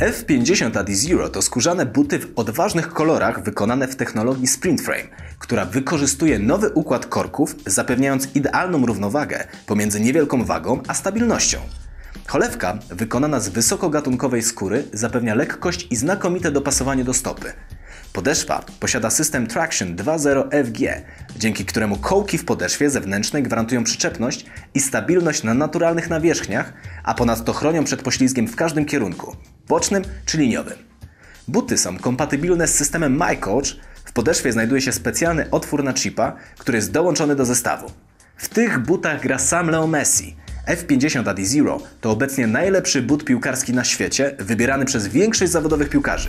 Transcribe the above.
F50 Adizero to skórzane buty w odważnych kolorach wykonane w technologii Sprint Frame, która wykorzystuje nowy układ korków, zapewniając idealną równowagę pomiędzy niewielką wagą a stabilnością. Cholewka, wykonana z wysokogatunkowej skóry, zapewnia lekkość i znakomite dopasowanie do stopy. Podeszwa posiada system Traction 2.0 FG, dzięki któremu kołki w podeszwie zewnętrznej gwarantują przyczepność i stabilność na naturalnych nawierzchniach, a ponadto chronią przed poślizgiem w każdym kierunku bocznym czy liniowym. Buty są kompatybilne z systemem MyCoach. W podeszwie znajduje się specjalny otwór na chipa, który jest dołączony do zestawu. W tych butach gra sam Leo Messi. F50 Adizero to obecnie najlepszy but piłkarski na świecie, wybierany przez większość zawodowych piłkarzy.